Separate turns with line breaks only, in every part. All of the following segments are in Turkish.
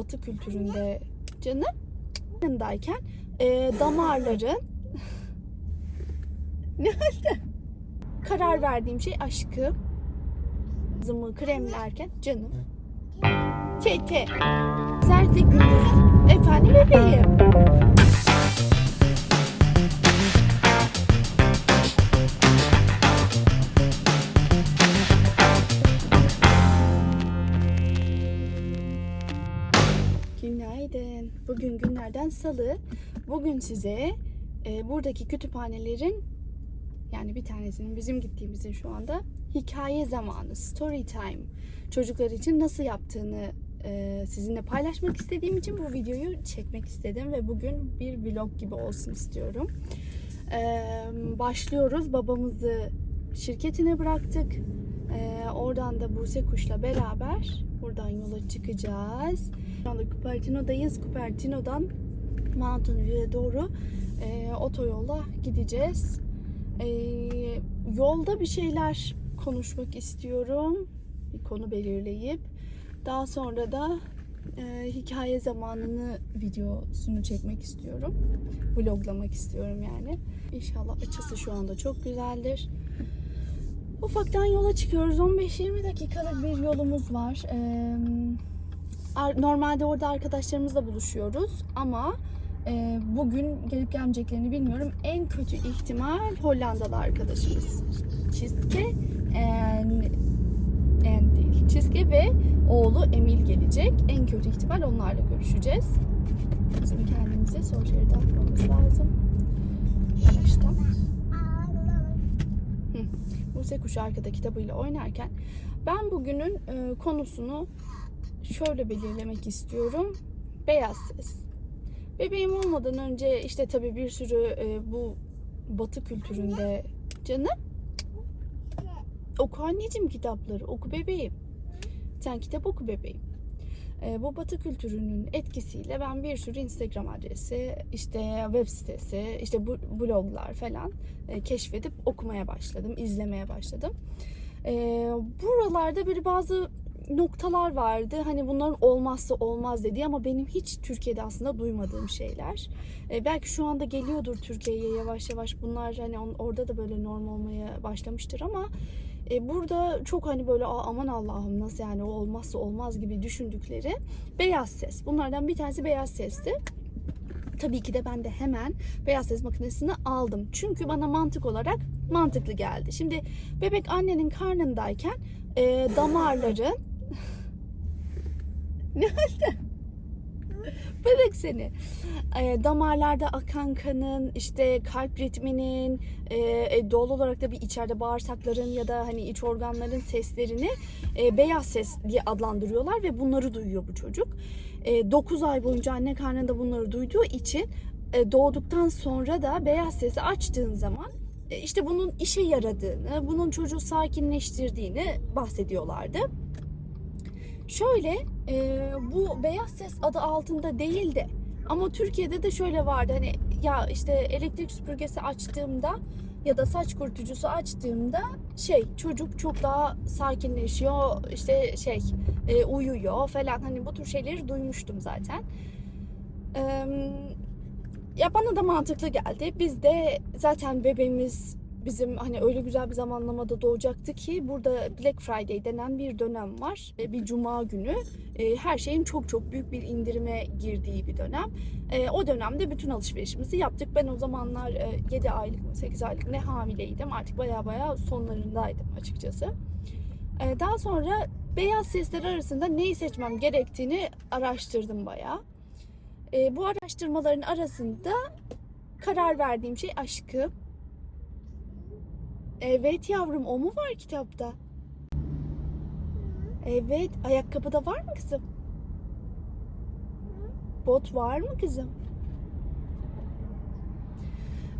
Batı kültüründe canım yanındayken e, damarların ne oldu? Karar verdiğim şey aşkım. Kızımı kremlerken canım. Tete. Sertlik gündüz. Efendim bebeğim. Günaydın. Bugün günlerden salı. Bugün size e, buradaki kütüphanelerin yani bir tanesinin bizim gittiğimizin şu anda hikaye zamanı, story time çocuklar için nasıl yaptığını e, sizinle paylaşmak istediğim için bu videoyu çekmek istedim ve bugün bir vlog gibi olsun istiyorum. E, başlıyoruz. Babamızı şirketine bıraktık. E, oradan da Buse Kuş'la beraber buradan yola çıkacağız. Şu anda Cupertino'dayız. Cupertino'dan Mountain View'e doğru e, otoyolla gideceğiz. E, yolda bir şeyler konuşmak istiyorum. Bir konu belirleyip daha sonra da e, hikaye zamanını videosunu çekmek istiyorum. Vloglamak istiyorum yani. İnşallah açısı şu anda çok güzeldir. Ufaktan yola çıkıyoruz. 15-20 dakikalık bir yolumuz var. Ee, normalde orada arkadaşlarımızla buluşuyoruz ama e, bugün gelip gelmeyeceklerini bilmiyorum. En kötü ihtimal Hollandalı arkadaşımız. Çizke en, en değil. Çizke ve oğlu Emil gelecek. En kötü ihtimal onlarla görüşeceğiz. Bizim kendimize sol şeridi atmamız lazım. Yavaştan. Buse Kuşu arkada kitabıyla oynarken ben bugünün e, konusunu şöyle belirlemek istiyorum. Beyaz ses. Bebeğim olmadan önce işte tabii bir sürü e, bu batı kültüründe canım oku anneciğim kitapları oku bebeğim. Sen kitap oku bebeğim. E, bu batı kültürünün etkisiyle ben bir sürü Instagram adresi, işte web sitesi, işte bloglar falan e, keşfedip okumaya başladım, izlemeye başladım. E, buralarda böyle bazı noktalar vardı. Hani bunların olmazsa olmaz dediği ama benim hiç Türkiye'de aslında duymadığım şeyler. E, belki şu anda geliyordur Türkiye'ye yavaş yavaş bunlar hani orada da böyle norm olmaya başlamıştır ama e, burada çok hani böyle "Aa, aman Allah'ım nasıl yani o olmazsa olmaz gibi düşündükleri beyaz ses. Bunlardan bir tanesi beyaz sesti. Tabii ki de ben de hemen beyaz ses makinesini aldım. Çünkü bana mantık olarak mantıklı geldi. Şimdi bebek annenin karnındayken e, damarların ne oldu? Bebek seni. E, damarlarda akan kanın, işte kalp ritminin, e, e, doğal olarak da bir içeride bağırsakların ya da hani iç organların seslerini e, beyaz ses diye adlandırıyorlar ve bunları duyuyor bu çocuk. 9 ay boyunca anne karnında bunları duyduğu için e, doğduktan sonra da beyaz sesi açtığın zaman e, işte bunun işe yaradığını, bunun çocuğu sakinleştirdiğini bahsediyorlardı. Şöyle e, bu beyaz ses adı altında değil de ama Türkiye'de de şöyle vardı hani ya işte elektrik süpürgesi açtığımda ya da saç kurutucusu açtığımda şey çocuk çok daha sakinleşiyor işte şey e, uyuyor falan hani bu tür şeyleri duymuştum zaten. E, ya bana da mantıklı geldi. Biz de zaten bebeğimiz bizim hani öyle güzel bir zamanlamada doğacaktı ki burada Black Friday denen bir dönem var. E, Bir cuma günü e, her şeyin çok çok büyük bir indirime girdiği bir dönem. E, O dönemde bütün alışverişimizi yaptık. Ben o zamanlar e, 7 aylık mı 8 aylık ne hamileydim. Artık baya baya sonlarındaydım açıkçası. Daha sonra beyaz sesler arasında neyi seçmem gerektiğini araştırdım bayağı. E, Bu araştırmaların arasında karar verdiğim şey aşkım. Evet yavrum o mu var kitapta? Evet ayakkabıda var mı kızım? Bot var mı kızım?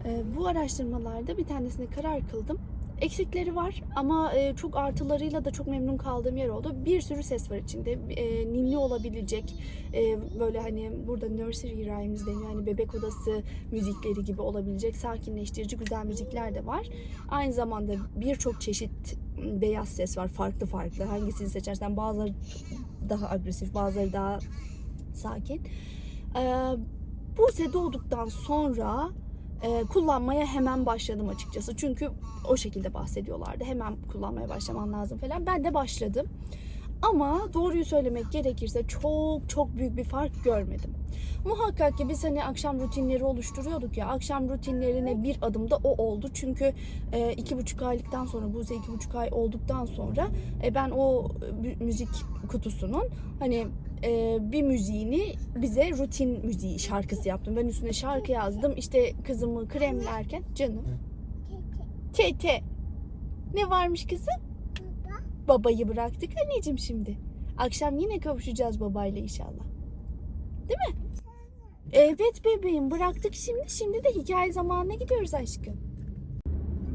Ee, bu araştırmalarda bir tanesine karar kıldım. Eksikleri var ama e, çok artılarıyla da çok memnun kaldığım yer oldu. Bir sürü ses var içinde. E, ninni olabilecek e, böyle hani burada nursery rhymes deniyor. Yani bebek odası müzikleri gibi olabilecek sakinleştirici güzel müzikler de var. Aynı zamanda birçok çeşit beyaz ses var. Farklı farklı. Hangisini seçersen bazıları daha agresif, bazıları daha Sakin. Ee, Buse doğduktan sonra e, kullanmaya hemen başladım açıkçası. Çünkü o şekilde bahsediyorlardı. Hemen kullanmaya başlaman lazım falan. Ben de başladım. Ama doğruyu söylemek gerekirse çok çok büyük bir fark görmedim. Muhakkak ki biz hani akşam rutinleri oluşturuyorduk ya. Akşam rutinlerine bir adımda o oldu. Çünkü e, iki buçuk aylıktan sonra Buse iki buçuk ay olduktan sonra e, ben o mü- müzik kutusunun hani e, bir müziğini bize rutin müziği şarkısı yaptım. Ben üstüne şarkı yazdım. İşte kızımı kremlerken canım. Tete. Ne varmış kızım? Babayı bıraktık anneciğim şimdi. Akşam yine kavuşacağız babayla inşallah. Değil mi? Evet bebeğim bıraktık şimdi. Şimdi de hikaye zamanına gidiyoruz aşkım.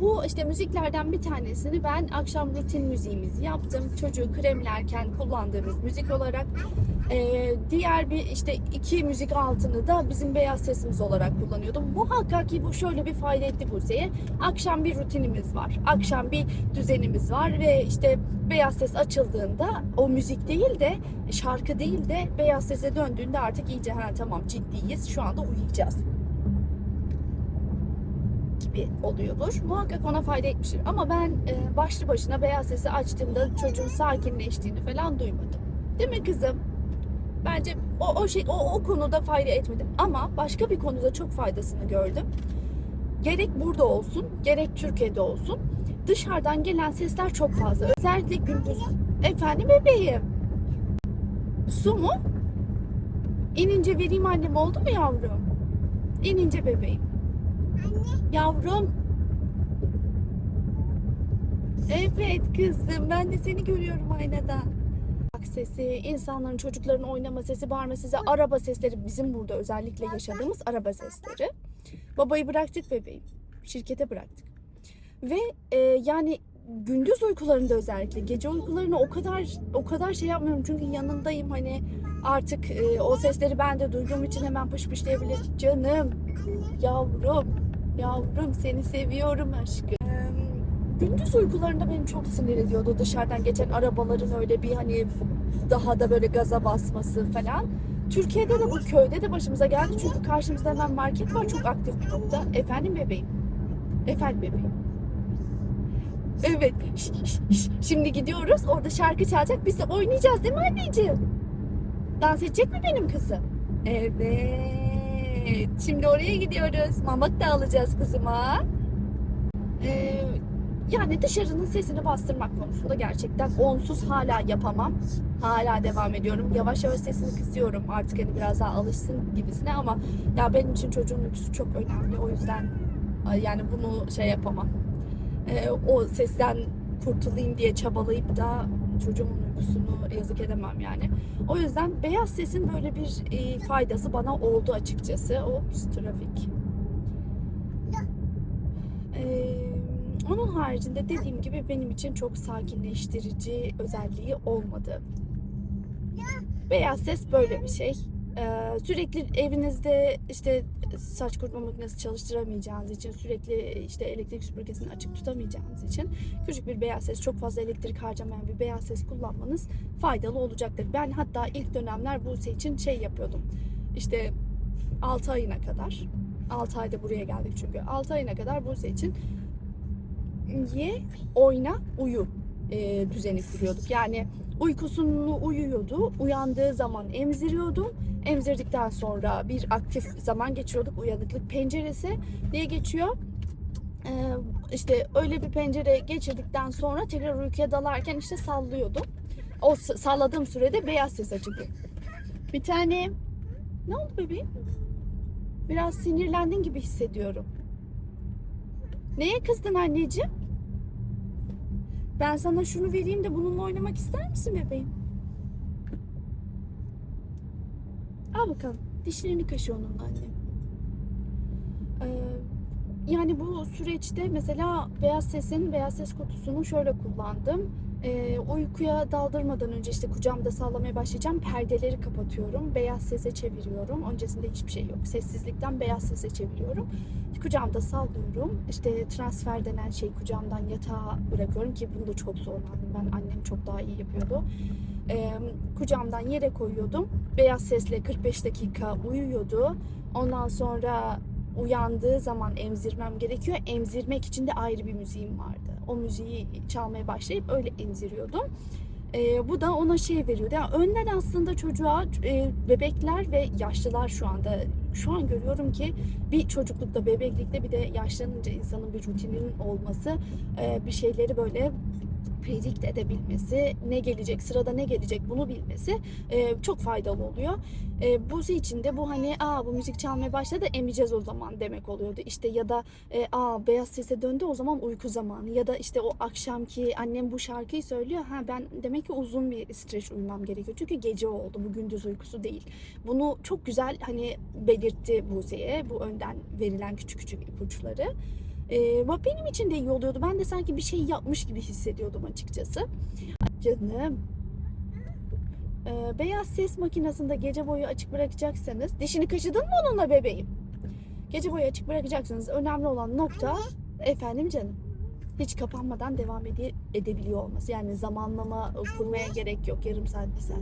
Bu işte müziklerden bir tanesini ben akşam rutin müziğimizi yaptım. Çocuğu kremlerken kullandığımız müzik olarak. Ee, diğer bir işte iki müzik altını da bizim beyaz sesimiz olarak kullanıyordum. Muhakkak ki bu şöyle bir fayda etti Buse'ye. Akşam bir rutinimiz var. Akşam bir düzenimiz var ve işte beyaz ses açıldığında o müzik değil de şarkı değil de beyaz sese döndüğünde artık iyice ha tamam ciddiyiz şu anda uyuyacağız gibi oluyordur. Muhakkak ona fayda etmiştir. Ama ben e, başlı başına beyaz sesi açtığımda çocuğun sakinleştiğini falan duymadım. Değil mi kızım? Bence o, o şey o, o konuda fayda etmedim. Ama başka bir konuda çok faydasını gördüm. Gerek burada olsun, gerek Türkiye'de olsun. Dışarıdan gelen sesler çok fazla. Özellikle gündüz. Efendim bebeğim. Su mu? İnince vereyim annem oldu mu yavrum? İnince bebeğim. Yavrum. Evet kızım ben de seni görüyorum aynadan. Bak sesi, insanların çocukların oynama sesi, bağırma sesi, araba sesleri bizim burada özellikle yaşadığımız araba sesleri. Babayı bıraktık bebeğim. Şirkete bıraktık. Ve e, yani gündüz uykularında özellikle gece uykularını o kadar o kadar şey yapmıyorum çünkü yanındayım hani artık e, o sesleri ben de duyduğum için hemen pışpışlayabilir. Canım, yavrum, Yavrum seni seviyorum aşkım. Ee, Gündüz uykularında beni çok sinir ediyordu dışarıdan geçen arabaların öyle bir hani daha da böyle gaza basması falan. Türkiye'de de bu köyde de başımıza geldi çünkü karşımızda hemen market var çok aktif bir nokta. Efendim bebeğim. Efendim bebeğim. Evet. Şimdi gidiyoruz. Orada şarkı çalacak. Biz de oynayacağız değil mi anneciğim? Dans edecek mi benim kızım? Evet. Şimdi oraya gidiyoruz. Mamak da alacağız kızıma. Ee, yani dışarının sesini bastırmak konusunda gerçekten onsuz hala yapamam. Hala devam ediyorum. Yavaş yavaş sesini kısıyorum. Artık hani biraz daha alışsın gibisine ama ya benim için çocuğun uykusu çok önemli. O yüzden ay, yani bunu şey yapamam. Ee, o sesten kurtulayım diye çabalayıp da çocuğumun uykusunu yazık edemem yani. O yüzden beyaz sesin böyle bir e, faydası bana oldu açıkçası. Ops trafik. Ee, onun haricinde dediğim gibi benim için çok sakinleştirici özelliği olmadı. Beyaz ses böyle bir şey. Ee, sürekli evinizde işte saç kurutma makinesi çalıştıramayacağınız için sürekli işte elektrik süpürgesini açık tutamayacağınız için küçük bir beyaz ses çok fazla elektrik harcamayan bir beyaz ses kullanmanız faydalı olacaktır. Ben hatta ilk dönemler Buse için şey yapıyordum. İşte 6 ayına kadar 6 ayda buraya geldik çünkü 6 ayına kadar Buse için ye, oyna, uyu e, düzeni kuruyorduk. Yani uykusunu uyuyordu. Uyandığı zaman emziriyordum. Emzirdikten sonra bir aktif zaman geçiriyorduk. Uyanıklık penceresi diye geçiyor. Ee, işte öyle bir pencere geçirdikten sonra tekrar uykuya dalarken işte sallıyordum. O salladığım sürede beyaz ses açıktı. Bir tane ne oldu bebeğim? Biraz sinirlendin gibi hissediyorum. Neye kızdın anneciğim? Ben sana şunu vereyim de bununla oynamak ister misin bebeğim? Al bakalım. Dişlerini kaşı onunla annem. Ee, yani bu süreçte mesela beyaz sesin, beyaz ses kutusunu şöyle kullandım. Ee, uykuya daldırmadan önce işte kucağımda sallamaya başlayacağım. Perdeleri kapatıyorum. Beyaz sese çeviriyorum. Öncesinde hiçbir şey yok. Sessizlikten beyaz sese çeviriyorum. Kucağımda sallıyorum. İşte transfer denen şey kucağımdan yatağa bırakıyorum ki bunu da çok zorlandım. Ben annem çok daha iyi yapıyordu. e, kucağımdan yere koyuyordum. Beyaz sesle 45 dakika uyuyordu. Ondan sonra uyandığı zaman emzirmem gerekiyor. Emzirmek için de ayrı bir müziğim vardı. O müziği çalmaya başlayıp öyle emziriyordum. Ee, bu da ona şey veriyordu. Yani önden aslında çocuğa e, bebekler ve yaşlılar şu anda şu an görüyorum ki bir çocuklukta, bebeklikte bir de yaşlanınca insanın bir rutininin olması, e, bir şeyleri böyle predict edebilmesi, ne gelecek, sırada ne gelecek bunu bilmesi e, çok faydalı oluyor. E, bu için de bu hani aa bu müzik çalmaya başladı emeceğiz o zaman demek oluyordu. İşte ya da e, aa beyaz sese döndü o zaman uyku zamanı ya da işte o akşamki annem bu şarkıyı söylüyor. Ha ben demek ki uzun bir streç uyumam gerekiyor. Çünkü gece oldu. Bu gündüz uykusu değil. Bunu çok güzel hani belirtti Buse'ye bu önden verilen küçük küçük ipuçları. Bak benim için de iyi oluyordu. Ben de sanki bir şey yapmış gibi hissediyordum açıkçası. Canım. Ee, beyaz ses makinesinde gece boyu açık bırakacaksanız dişini kaşıdın mı onunla bebeğim? Gece boyu açık bırakacaksınız. Önemli olan nokta efendim canım. Hiç kapanmadan devam ede- edebiliyor olması. Yani zamanlama kurmaya gerek yok. Yarım saat, bir saat.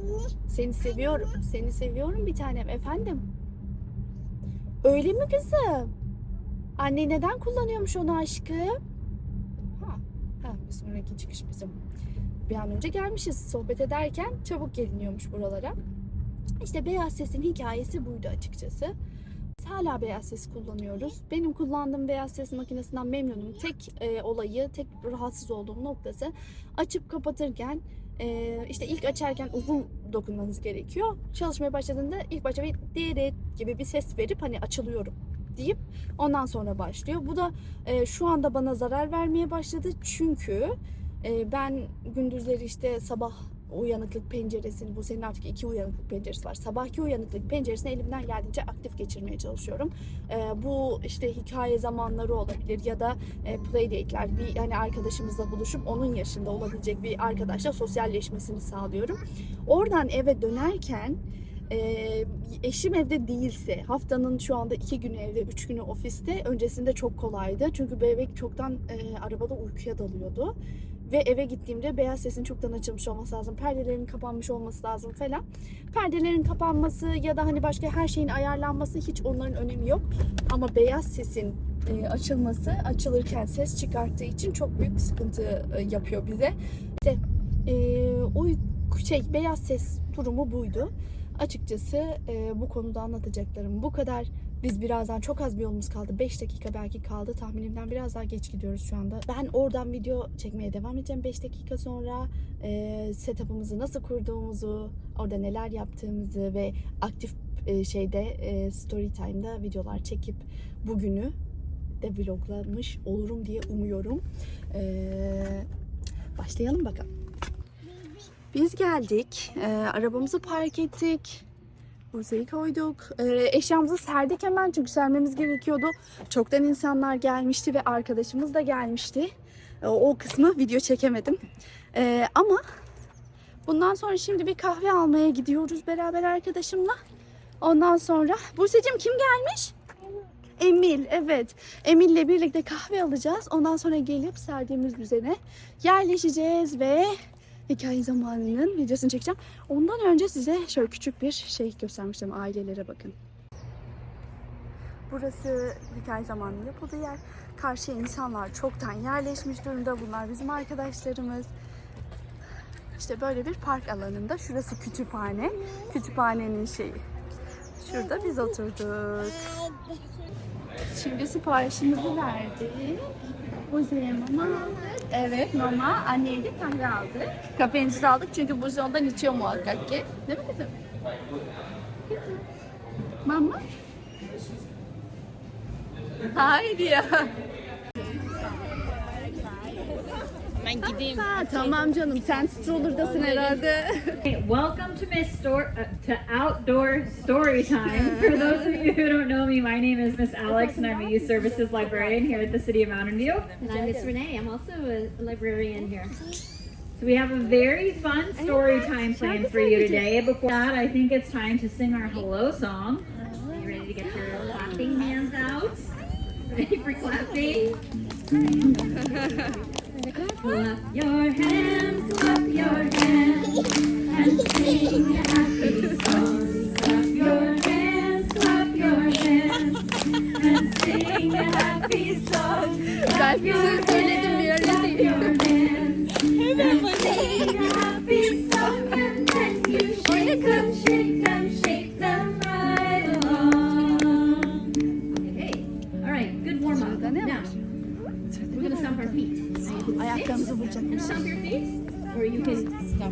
Seni seviyorum. Seni seviyorum bir tanem. Efendim? Öyle mi kızım? Anne neden kullanıyormuş onu aşkım? Ha, ha bir sonraki çıkış bizim. Bir an önce gelmişiz sohbet ederken çabuk geliniyormuş buralara. İşte beyaz sesin hikayesi buydu açıkçası. Biz hala beyaz ses kullanıyoruz. Benim kullandığım beyaz ses makinesinden memnunum. Tek e, olayı, tek rahatsız olduğum noktası açıp kapatırken e, işte ilk açarken uzun dokunmanız gerekiyor. Çalışmaya başladığında ilk başta bir diri gibi bir ses verip hani açılıyorum deyip ondan sonra başlıyor. Bu da e, şu anda bana zarar vermeye başladı çünkü e, ben gündüzleri işte sabah uyanıklık penceresini, bu senin artık iki uyanıklık penceresi var. Sabahki uyanıklık penceresini elimden geldiğince aktif geçirmeye çalışıyorum. E, bu işte hikaye zamanları olabilir ya da e, playdate'ler. Bir hani arkadaşımızla buluşup onun yaşında olabilecek bir arkadaşla sosyalleşmesini sağlıyorum. Oradan eve dönerken ee, eşim evde değilse haftanın şu anda iki günü evde üç günü ofiste öncesinde çok kolaydı. Çünkü bebek çoktan e, arabada uykuya dalıyordu. Ve eve gittiğimde beyaz sesin çoktan açılmış olması lazım perdelerin kapanmış olması lazım falan. Perdelerin kapanması ya da hani başka her şeyin ayarlanması hiç onların önemi yok. Ama beyaz sesin e, açılması açılırken ses çıkarttığı için çok büyük sıkıntı e, yapıyor bize. İşte e, uy şey beyaz ses durumu buydu açıkçası e, bu konuda anlatacaklarım bu kadar. Biz birazdan çok az bir yolumuz kaldı. 5 dakika belki kaldı. Tahminimden biraz daha geç gidiyoruz şu anda. Ben oradan video çekmeye devam edeceğim 5 dakika sonra. E, setup'ımızı nasıl kurduğumuzu, orada neler yaptığımızı ve aktif e, şeyde e, story time'da videolar çekip bugünü de vloglamış olurum diye umuyorum. E, başlayalım bakalım. Biz geldik. Ee, arabamızı park ettik. Bursayı koyduk. Ee, eşyamızı serdik hemen çünkü sermemiz gerekiyordu. Çoktan insanlar gelmişti ve arkadaşımız da gelmişti. Ee, o kısmı video çekemedim. Ee, ama bundan sonra şimdi bir kahve almaya gidiyoruz beraber arkadaşımla. Ondan sonra Buse'cim kim gelmiş? Emil evet. Emil'le birlikte kahve alacağız. Ondan sonra gelip serdiğimiz düzene yerleşeceğiz ve hikaye zamanının videosunu çekeceğim. Ondan önce size şöyle küçük bir şey göstermiştim. Ailelere bakın. Burası hikaye zamanının yapıldığı yer. Karşıya insanlar çoktan yerleşmiş durumda. Bunlar bizim arkadaşlarımız. İşte böyle bir park alanında. Şurası kütüphane. Kütüphanenin şeyi. Şurada biz oturduk. Şimdi siparişimizi verdik. Buze'ye mama. Evet mama. Anneye de kahve aldık. Kafenizi aldık çünkü Buze ondan içiyor muhakkak ki. Değil mi kızım? Kızım. Mama. Haydi ya.
Ben gideyim.
Ha, tamam canım sen stroller'dasın herhalde.
Welcome to Miss Store uh, to Outdoor Story Time. For those of you who don't know me, my name is Miss Alex, and I'm a Youth Services Librarian here at the City of Mountain View.
And I'm Miss Renee. I'm also a librarian here.
So we have a very fun story time planned for you today. Before that, I think it's time to sing our hello song. Are you ready to get your clapping hands out? Ready for clapping? Your hands,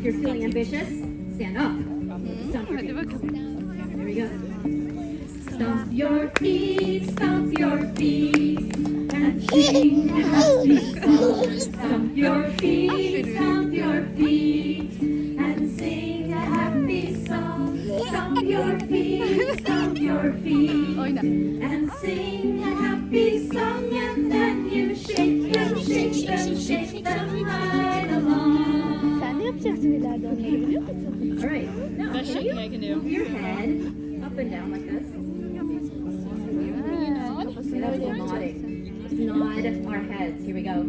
if you're feeling ambitious, stand up. Stomp your feet. There we go. Stomp your feet, stomp your feet, and sing a happy song. Stomp your feet, stomp your feet, and sing a happy song. Stomp your feet, stomp your feet, and sing a happy song, and then you shake them, shake them, shake them along.
Sen de yapacaksın ileride onları biliyor musun?
All right, now can you move your head up and down like this?
Ha, Kafasını
That's
öyle
called
yapacaksın.
nodding. Nod our heads. Here we go.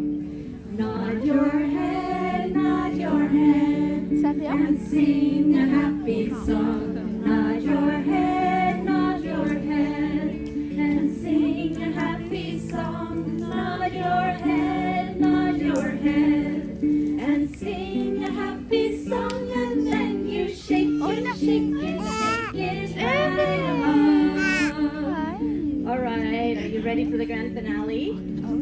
Nod your head, nod your head,
Sen de yap.
and sing a happy song. Nod your head, nod your head, and sing a happy song. Ready for the grand finale?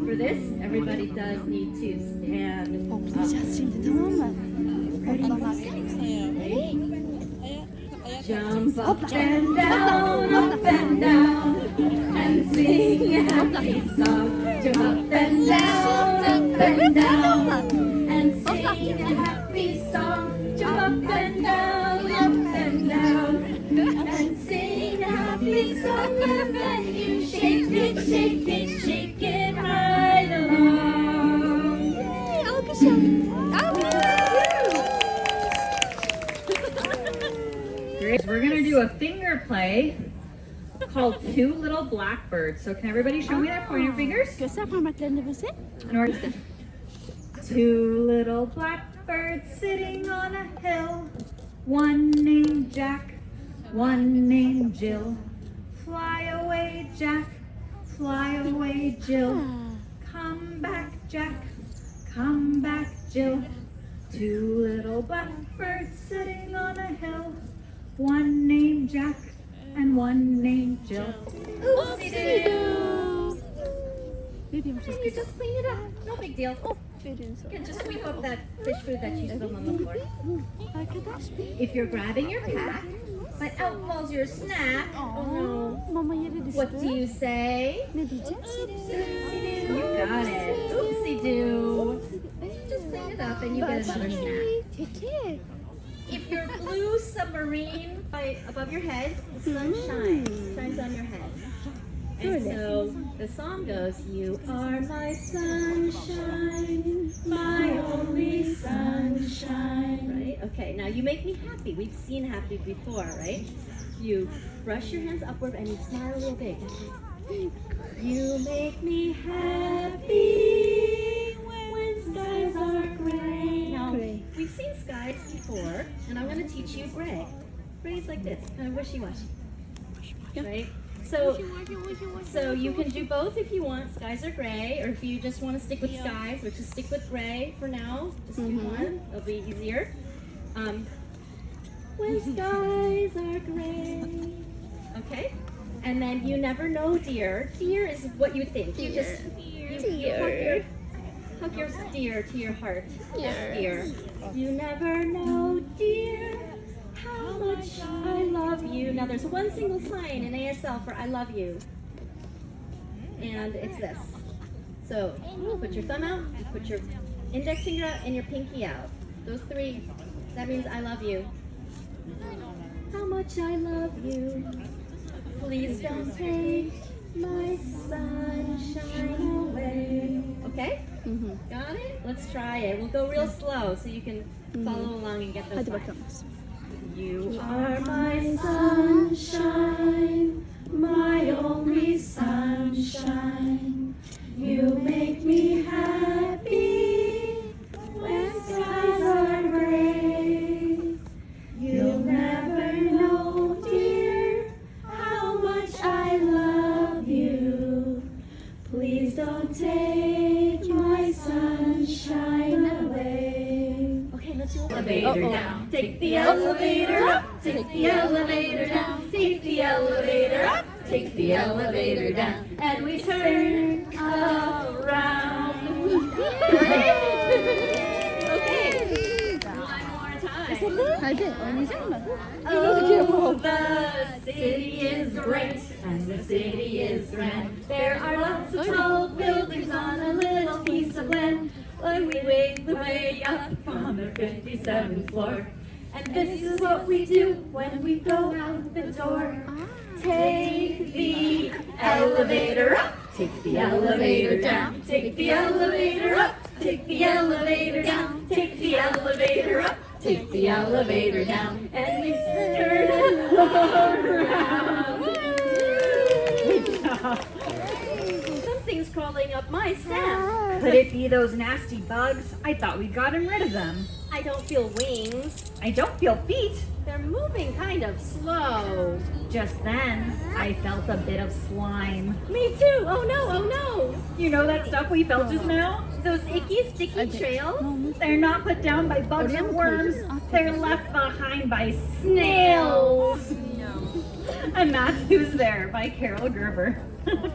For this, everybody does need to stand up.
Hoplayacağız şimdi tamam mı? Hoplamak.
Jump up and down, up and down, and sing a happy song. Jump up and down, up and down, and sing a happy song. Jump up and down, up and down, and sing a happy song. And then you shake it, shake it, shake it right along.
Yay, Alkış yap.
Great. We're gonna do a finger play called Two Little Blackbirds. So can everybody show me their pointer fingers?
Göster parmaklarını bize.
In order to... Two little blackbirds sitting on a hill. One named Jack, one named Jill. Fly away, Jack. Fly away, Jill. Come back, Jack. Come back, Jill. Two little blackbirds sitting on a hill. One named Jack and one named Jill. Oopsie-doo.
Ne diyormuşuz?
You just clean it up. No big deal.
Aferin sana.
You can just sweep up that fish food that you spilled on the floor. If you're grabbing your pack, but out falls your snack, oh no.
Mama yere düştü.
What do you say?
Ne diyeceğiz?
You got it. Oopsie doo. Just clean it up and you get another snack.
Teki.
If you're blue submarine above your head, the sun shines, shines on your head. And so the song goes, You are my sunshine, my only sunshine. Right? Okay, now you make me happy. We've seen happy before, right? You brush your hands upward and you smile a little big. You make me happy when skies are gray. Now, we've seen skies before, and I'm going to teach you gray. Gray's like this, kind of wishy-washy. Right? So, so you can do both if you want. Skies are gray, or if you just want to stick with skies, which is stick with gray for now. Just do one. It'll be easier. Um, when skies are gray. Okay. And then you never know, dear. Dear is what you think. You just you, you hug your dear to your heart. Yes, dear. You never know, dear, how much I love you. Now there's one single sign in ASL for I love you. And it's this. So put your thumb out, put your index finger out, and your pinky out. Those three, that means I love you. How much I love you. Please don't take my sunshine away. Okay?
Mm -hmm.
Got it? Let's try it. We'll go real slow so you can follow along and get those
Hadi
lines.
bakalım.
You are my sunshine, my only sunshine. You make me happy what we do when we go out the door. Take the elevator up. Take the elevator down. Take the elevator up. Take the elevator down. Take the elevator up. Take the elevator down. And we turn it around. Something's crawling up my stem.
Could it be those nasty bugs? I thought we'd gotten rid of them.
I don't feel wings.
I don't feel feet.
They're moving kind of slow.
Just then, I felt a bit of slime.
Me too. Oh no, oh no.
You know that stuff we felt just now?
Those icky, sticky trails?
They're not put down by bugs and worms. They're left behind by snails. And that's Who's There by Carol Gerber.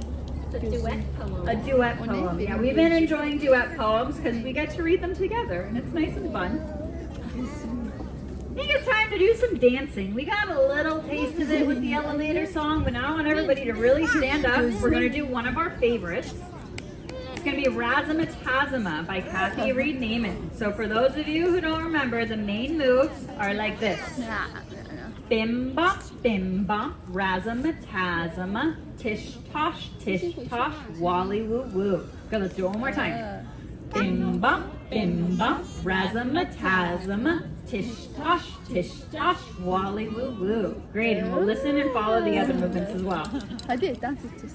It's a duet poem.
A duet poem. Yeah, we've been enjoying duet poems because we get to read them together and it's nice and fun. I think it's time to do some dancing. We got a little taste of it with the elevator song, but now I want everybody to really stand up. We're going to do one of our favorites. It's going to be Razzmatazama by Kathy Reed Naiman. So for those of you who don't remember, the main moves are like this. Bim bop, bim bop, razzmatazama, tish tosh, tish tosh, wally woo woo. Okay, let's do it one more time. Bim bop, bim bop, razzmatazama, tish tosh, tish tosh, wally woo woo. Great, and we'll listen and follow the other movements as well.
Hadi dans edeceğiz.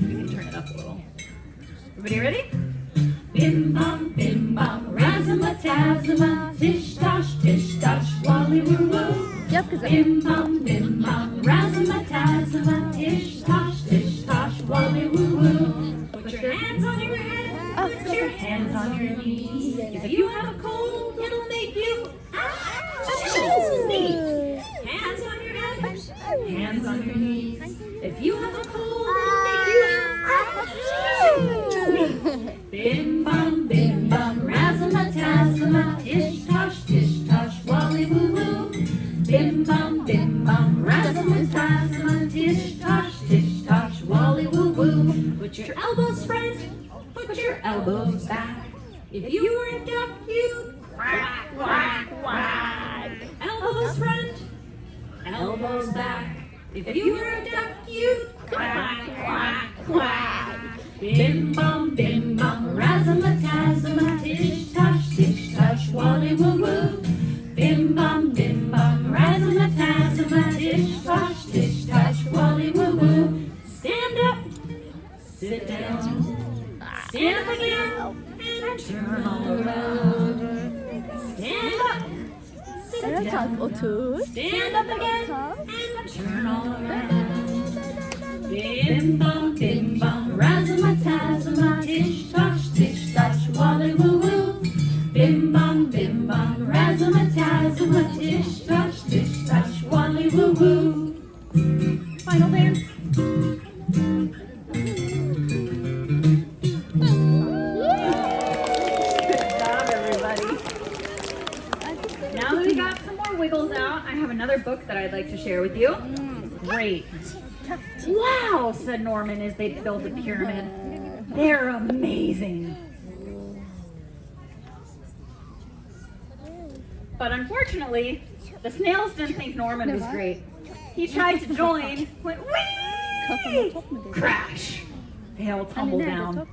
We can turn it up a little. Everybody ready? Razzmatazama, tish tosh, tish tosh, wally woo woo.
Yap kızım.
Bim bum, If you were a duck, you'd quack, quack, quack. Elbows front, elbows back. If you were a duck, you'd quack, quack, quack. Bim bum, bim bum, razzmatazama, tish tosh, tish tosh, wally woo woo. Bim bum, bim bum, razzmatazama, tish tosh, tish tosh, wally woo woo. Stand up, sit down, stand up again,
Ayağa kalk otur.
Bim bum, bim bum, razzmatazama, tish tosh, tish tosh, wally woo woo. Bim bum, bim bum, razzmatazama, tish tosh, Norman as they built a pyramid. They're amazing. But unfortunately, the snails didn't think Norman was great. He tried to join, went whee! Crash! They all tumbled down.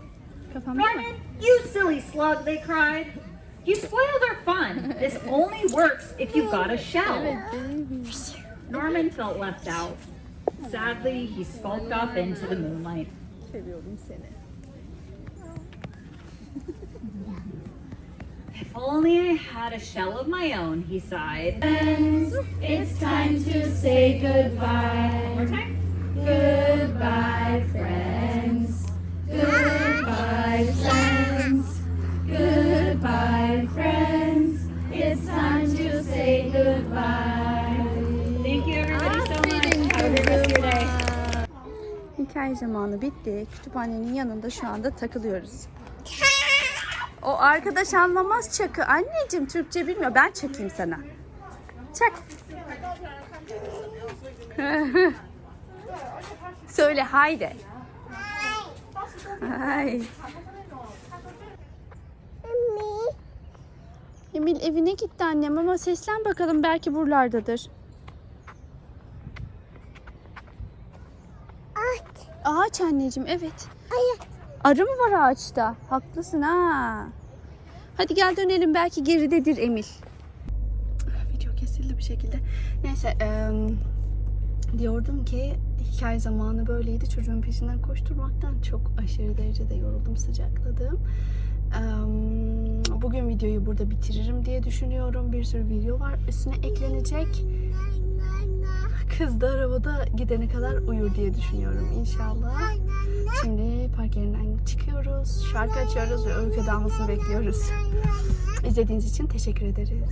Norman, you silly slug, they cried. You spoiled our fun. This only works if you've got a shell. Norman felt left out. Sadly, he skulked off into the moonlight. If only I had a shell of my own, he sighed.
Friends, it's time to say goodbye.
One more time. Goodbye, friends. Goodbye, friends. Goodbye, friends. It's time to say goodbye.
Hikaye zamanı bitti. Kütüphanenin yanında şu anda takılıyoruz. O arkadaş anlamaz çakı. Anneciğim Türkçe bilmiyor. Ben çakayım sana. Çak. Söyle haydi. Hay. Emil evine gitti annem ama seslen bakalım belki buralardadır. Ağaç anneciğim evet. Arı mı var ağaçta? Haklısın ha. Hadi gel dönelim belki geridedir Emil. Video kesildi bir şekilde. Neyse em, diyordum ki hikaye zamanı böyleydi. Çocuğun peşinden koşturmaktan çok aşırı derecede yoruldum, sıcakladım. Bugün videoyu burada bitiririm diye düşünüyorum. Bir sürü video var üstüne eklenecek. Kız da arabada gidene kadar uyur diye düşünüyorum inşallah. Şimdi park yerinden çıkıyoruz. Şarkı açıyoruz ve uyku dalmasını bekliyoruz. İzlediğiniz için teşekkür ederiz.